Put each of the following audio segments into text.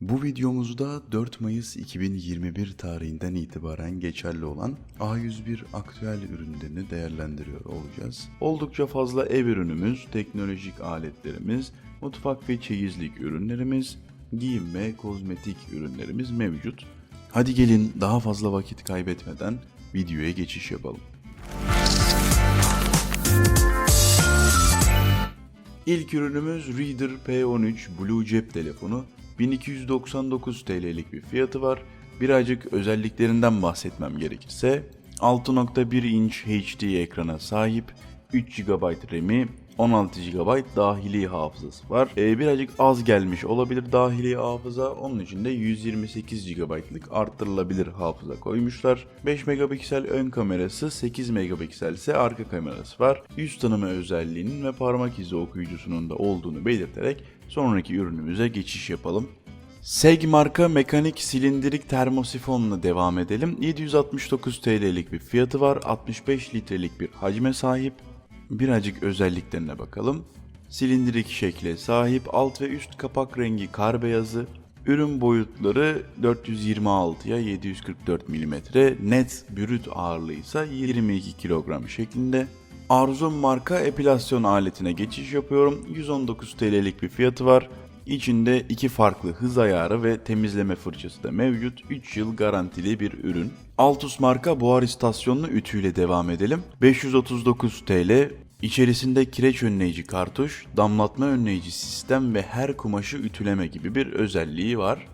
Bu videomuzda 4 Mayıs 2021 tarihinden itibaren geçerli olan A101 aktüel ürünlerini değerlendiriyor olacağız. Oldukça fazla ev ürünümüz, teknolojik aletlerimiz, mutfak ve çeyizlik ürünlerimiz, giyim ve kozmetik ürünlerimiz mevcut. Hadi gelin daha fazla vakit kaybetmeden videoya geçiş yapalım. İlk ürünümüz Reader P13 Blue cep telefonu. 1299 TL'lik bir fiyatı var. Birazcık özelliklerinden bahsetmem gerekirse 6.1 inç HD ekrana sahip, 3 GB RAM'i, 16 GB dahili hafızası var. Ee, birazcık az gelmiş olabilir dahili hafıza. Onun için de 128 GB'lık arttırılabilir hafıza koymuşlar. 5 megapiksel ön kamerası, 8 megapiksel ise arka kamerası var. Yüz tanıma özelliğinin ve parmak izi okuyucusunun da olduğunu belirterek sonraki ürünümüze geçiş yapalım. Seg marka mekanik silindirik termosifonla devam edelim. 769 TL'lik bir fiyatı var. 65 litrelik bir hacme sahip. Birazcık özelliklerine bakalım. Silindirik şekle sahip alt ve üst kapak rengi kar beyazı. Ürün boyutları 426'ya 744 mm. Net brüt ağırlığı ise 22 kilogram şeklinde. Arzum marka epilasyon aletine geçiş yapıyorum. 119 TL'lik bir fiyatı var. İçinde iki farklı hız ayarı ve temizleme fırçası da mevcut. 3 yıl garantili bir ürün. Altus marka buhar istasyonlu ütüyle devam edelim. 539 TL. İçerisinde kireç önleyici kartuş, damlatma önleyici sistem ve her kumaşı ütüleme gibi bir özelliği var.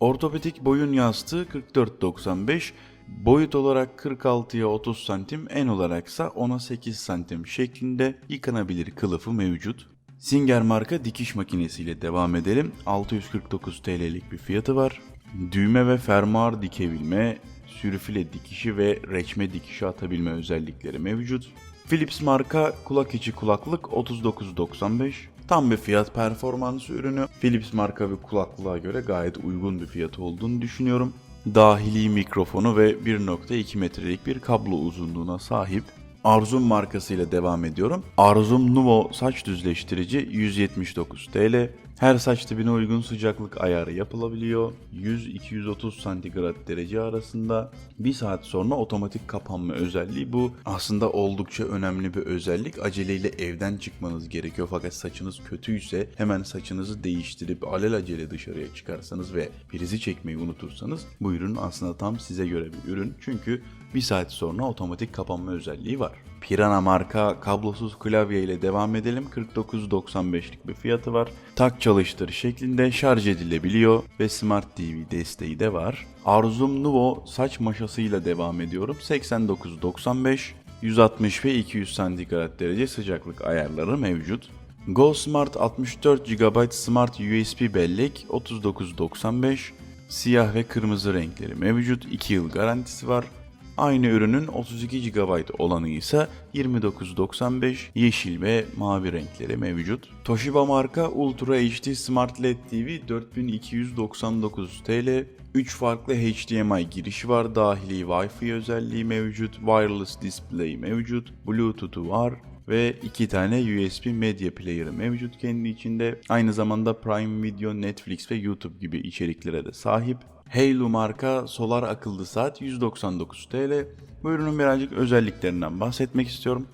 Ortopedik boyun yastığı 44.95, boyut olarak 46'ya 30 santim, en olaraksa 10'a 8 santim şeklinde yıkanabilir kılıfı mevcut. Singer marka dikiş makinesiyle devam edelim. 649 TL'lik bir fiyatı var. Düğme ve fermuar dikebilme, sürüfile dikişi ve reçme dikişi atabilme özellikleri mevcut. Philips marka kulak içi kulaklık 39.95. Tam bir fiyat performans ürünü. Philips marka bir kulaklığa göre gayet uygun bir fiyatı olduğunu düşünüyorum. Dahili mikrofonu ve 1.2 metrelik bir kablo uzunluğuna sahip. Arzum markasıyla devam ediyorum. Arzum Nuvo saç düzleştirici 179 TL. Her saç tipine uygun sıcaklık ayarı yapılabiliyor. 100-230 santigrat derece arasında. Bir saat sonra otomatik kapanma özelliği bu. Aslında oldukça önemli bir özellik. Aceleyle evden çıkmanız gerekiyor fakat saçınız kötüyse hemen saçınızı değiştirip alelacele dışarıya çıkarsanız ve prizi çekmeyi unutursanız bu ürün aslında tam size göre bir ürün. Çünkü bir saat sonra otomatik kapanma özelliği var. Pirana marka kablosuz klavye ile devam edelim. 49.95'lik bir fiyatı var. Tak çalıştır şeklinde şarj edilebiliyor ve Smart TV desteği de var. Arzum Nuvo saç maşasıyla devam ediyorum. 89.95 160 ve 200 santigrat derece sıcaklık ayarları mevcut. Go Smart 64 GB Smart USB bellek 39.95 Siyah ve kırmızı renkleri mevcut. 2 yıl garantisi var. Aynı ürünün 32 GB olanı ise 29.95 yeşil ve mavi renkleri mevcut. Toshiba marka Ultra HD Smart LED TV 4299 TL. 3 farklı HDMI girişi var. Dahili Wi-Fi özelliği mevcut. Wireless display mevcut. Bluetooth'u var ve iki tane USB Media Player'ı mevcut kendi içinde. Aynı zamanda Prime Video, Netflix ve YouTube gibi içeriklere de sahip. Halo marka solar akıllı saat 199 TL. Bu ürünün birazcık özelliklerinden bahsetmek istiyorum.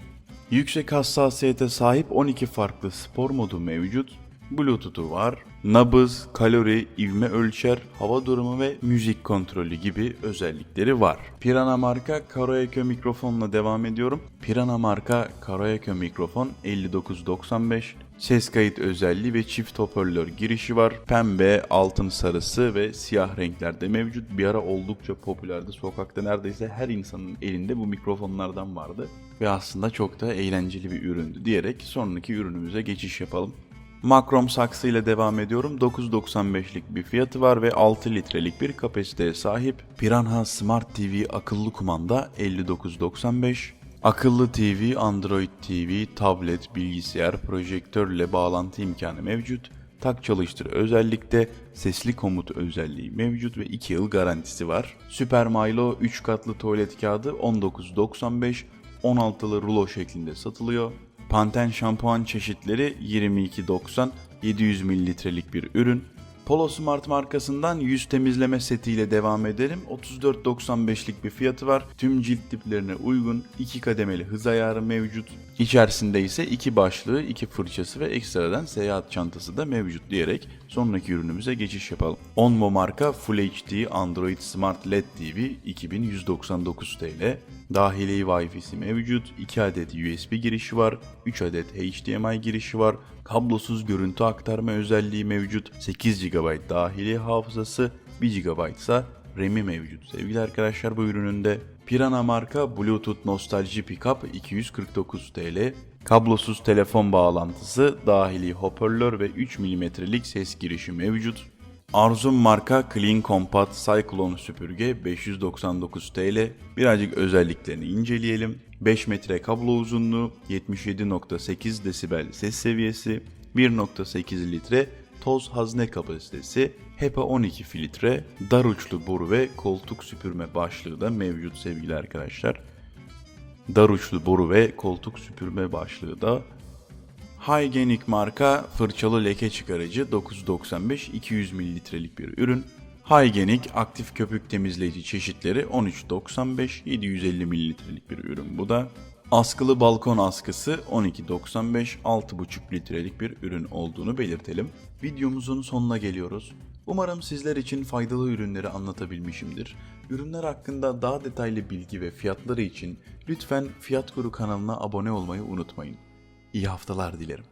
Yüksek hassasiyete sahip 12 farklı spor modu mevcut. Bluetooth'u var. Nabız, kalori, ivme ölçer, hava durumu ve müzik kontrolü gibi özellikleri var. Pirana marka Karaoke mikrofonla devam ediyorum. Pirana marka Karaoke mikrofon 5995 Ses kayıt özelliği ve çift hoparlör girişi var. Pembe, altın sarısı ve siyah renklerde mevcut. Bir ara oldukça popülerdi. Sokakta neredeyse her insanın elinde bu mikrofonlardan vardı. Ve aslında çok da eğlenceli bir üründü diyerek sonraki ürünümüze geçiş yapalım. Makrom saksı ile devam ediyorum. 9.95'lik bir fiyatı var ve 6 litrelik bir kapasiteye sahip. Piranha Smart TV akıllı kumanda 59.95. Akıllı TV, Android TV, tablet, bilgisayar, projektörle bağlantı imkanı mevcut. Tak çalıştır özellikte sesli komut özelliği mevcut ve 2 yıl garantisi var. Super Milo 3 katlı tuvalet kağıdı 19.95 16'lı rulo şeklinde satılıyor. Panten şampuan çeşitleri 22.90 700 mililitrelik bir ürün. Polo Smart markasından yüz temizleme setiyle devam edelim. 34.95'lik bir fiyatı var. Tüm cilt tiplerine uygun. 2 kademeli hız ayarı mevcut. İçerisinde ise iki başlığı, iki fırçası ve ekstradan seyahat çantası da mevcut diyerek sonraki ürünümüze geçiş yapalım. Onmo marka Full HD Android Smart LED TV 2199 TL. Dahili Wi-Fi'si mevcut. 2 adet USB girişi var. 3 adet HDMI girişi var. Kablosuz görüntü aktarma özelliği mevcut. 8 GB dahili hafızası, 1 GB ise RAM'i mevcut. Sevgili arkadaşlar bu ürününde Pirana marka Bluetooth Nostalji Pickup 249 TL. Kablosuz telefon bağlantısı, dahili hoparlör ve 3 mm'lik ses girişi mevcut. Arzum marka Clean Compact Cyclone süpürge 599 TL. Birazcık özelliklerini inceleyelim. 5 metre kablo uzunluğu, 77.8 desibel ses seviyesi, 1.8 litre toz hazne kapasitesi, HEPA 12 filtre, dar uçlu boru ve koltuk süpürme başlığı da mevcut sevgili arkadaşlar. Dar uçlu boru ve koltuk süpürme başlığı da Hygienic marka fırçalı leke çıkarıcı 995 200 mililitrelik bir ürün. Hygienic aktif köpük temizleyici çeşitleri 13.95 750 mililitrelik bir ürün bu da. Askılı balkon askısı 12.95 6.5 litrelik bir ürün olduğunu belirtelim. Videomuzun sonuna geliyoruz. Umarım sizler için faydalı ürünleri anlatabilmişimdir. Ürünler hakkında daha detaylı bilgi ve fiyatları için lütfen Fiyat Guru kanalına abone olmayı unutmayın. İyi haftalar dilerim.